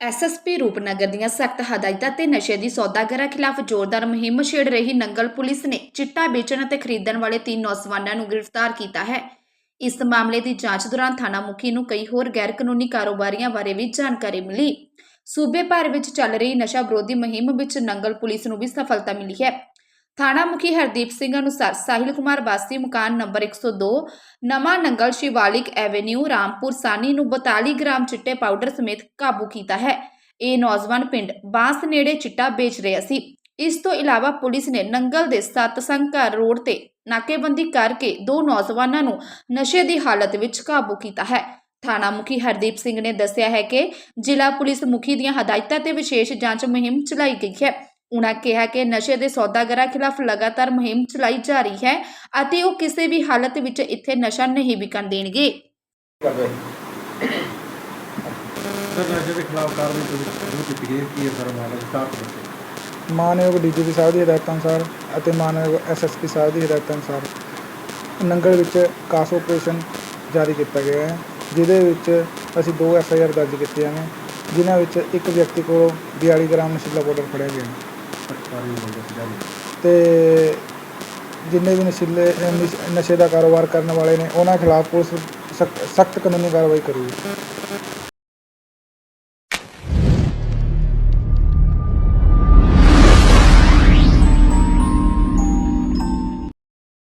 SSP Rupnagar ਦੀਆਂ ਸਖਤ ਹਦਾਇਤਾਂ ਤੇ ਨਸ਼ੇ ਦੀ ਸੌਦਾਗਰਾਂ ਖਿਲਾਫ ਜ਼ੋਰਦਾਰ ਮੁਹਿੰਮ ਛੇੜ ਰਹੀ ਨੰਗਲ ਪੁਲਿਸ ਨੇ ਚਿੱਟਾ ਵੇਚਣ ਅਤੇ ਖਰੀਦਣ ਵਾਲੇ ਤਿੰਨ ਨੌਜਵਾਨਾਂ ਨੂੰ ਗ੍ਰਿਫਤਾਰ ਕੀਤਾ ਹੈ। ਇਸ ਮਾਮਲੇ ਦੀ ਜਾਂਚ ਦੌਰਾਨ ਥਾਣਾ ਮੁਖੀ ਨੂੰ ਕਈ ਹੋਰ ਗੈਰ ਕਾਨੂੰਨੀ ਕਾਰੋਬਾਰੀਆਂ ਬਾਰੇ ਵੀ ਜਾਣਕਾਰੀ ਮਿਲੀ। ਸੂਬੇ ਭਰ ਵਿੱਚ ਚੱਲ ਰਹੀ ਨਸ਼ਾ ਵਿਰੋਧੀ ਮੁਹਿੰਮ ਵਿੱਚ ਨੰਗਲ ਪੁਲਿਸ ਨੂੰ ਵੀ ਸਫਲਤਾ ਮਿਲੀ ਹੈ। ਥਾਣਾ ਮੁਖੀ ਹਰਦੀਪ ਸਿੰਘ ਅਨੁਸਾਰ ਸਾਹਿਲ ਕੁਮਾਰ ਬਾਸੀ ਮਕਾਨ ਨੰਬਰ 102 ਨਵਾਂ ਨੰਗਲ ਸ਼ਿਵਾਲਿਕ ਐਵੇਨਿਊ, ਰਾਮਪੁਰ ਸਾਨੀ ਨੂੰ 42 ਗ੍ਰਾਮ ਚਿੱਟੇ ਪਾਊਡਰ ਸਮੇਤ ਕਾਬੂ ਕੀਤਾ ਹੈ। ਇਹ ਨੌਜਵਾਨ ਪਿੰਡ ਬਾਂਸ ਨੇੜੇ ਚਿੱਟਾ ਵੇਚ ਰਿਹਾ ਸੀ। ਇਸ ਤੋਂ ਇਲਾਵਾ ਪੁਲਿਸ ਨੇ ਨੰਗਲ ਦੇ ਸਤਸੰਗ ਘਰ ਰੋਡ ਤੇ ਨਾਕੇਬੰਦੀ ਕਰਕੇ ਦੋ ਨੌਜਵਾਨਾਂ ਨੂੰ ਨਸ਼ੇ ਦੀ ਹਾਲਤ ਵਿੱਚ ਕਾਬੂ ਕੀਤਾ ਹੈ। ਥਾਣਾ ਮੁਖੀ ਹਰਦੀਪ ਸਿੰਘ ਨੇ ਦੱਸਿਆ ਹੈ ਕਿ ਜ਼ਿਲ੍ਹਾ ਪੁਲਿਸ ਮੁਖੀ ਦੀਆਂ ਹਦਾਇਤਾਂ ਤੇ ਵਿਸ਼ੇਸ਼ ਜਾਂਚ ਮੁਹਿੰਮ ਚਲਾਈ ਗਈ ਹੈ। ਉਨ੍ਹਾਂ ਕਿਹਾ ਕਿ ਨਸ਼ੇ ਦੇ ਸੌਦਾਗਰਾਂ ਖਿਲਾਫ ਲਗਾਤਾਰ ਮੁਹਿੰਮ ਚਲਾਈ ਜਾ ਰਹੀ ਹੈ ਅਤੇ ਉਹ ਕਿਸੇ ਵੀ ਹਾਲਤ ਵਿੱਚ ਇੱਥੇ ਨਸ਼ਾ ਨਹੀਂ ਵਿਕਣ ਦੇਣਗੇ। ਕਰ ਰਹੇ ਸਰ ਨਸ਼ੇ ਦੇ ਖਿਲਾਫ ਕਾਰਵਾਈ ਕੋਈ ਸ਼ੁਰੂ ਕੀਤੀ ਗਈ ਹੈ। ਕੀ ਹੈ ਸਰ ਮਾਮਲਾ ਸਟਾਰਟ ਕਰੋ ਮਾਨਯੋਗ ਡੀਜੀਪੀ ਸਾਹਿਬ ਦੀ ਹਦਾਇਤਾਂ ਅਨੁਸਾਰ ਅਤੇ ਮਾਨਯੋਗ ਐਸਐਸਪੀ ਸਾਹਿਬ ਦੀ ਹਦਾਇਤਾਂ ਅਨੁਸਾਰ ਨੰਗਲ ਵਿੱਚ ਕਾਸ ਆਪਰੇਸ਼ਨ ਜਾਰੀ ਕੀਤਾ ਗਿਆ ਹੈ ਜਿਹਦੇ ਵਿੱਚ ਅਸੀਂ ਦੋ ਐਫਆਈਆਰ ਦਰਜ ਕੀਤੀਆਂ ਨੇ ਜਿਨ੍ਹਾਂ ਵਿੱਚ ਇੱਕ ਵਿਅਕਤੀ ਕੋਲੋਂ 42 ਗ੍ਰਾਮ ਨਸ਼ੀਲਾ ਪਾਊਡਰ ਫੜਿਆ ਗਿਆ ਸਰਕਾਰੀ ਤੇ ਜਿੰਨੇ ਵੀ ਨਸ਼ੀਲੇ ਅਹ ਨਸ਼ੇ ਦਾ ਕਾਰੋਬਾਰ ਕਰਨ ਵਾਲੇ ਨੇ, ਉਹਨਾਂ ਖਿਲਾਫ ਪੁਲਿਸ ਸਖਤ ਕਾਨੂੰਨੀ ਕਾਰਵਾਈ ਕਰੂਗੀ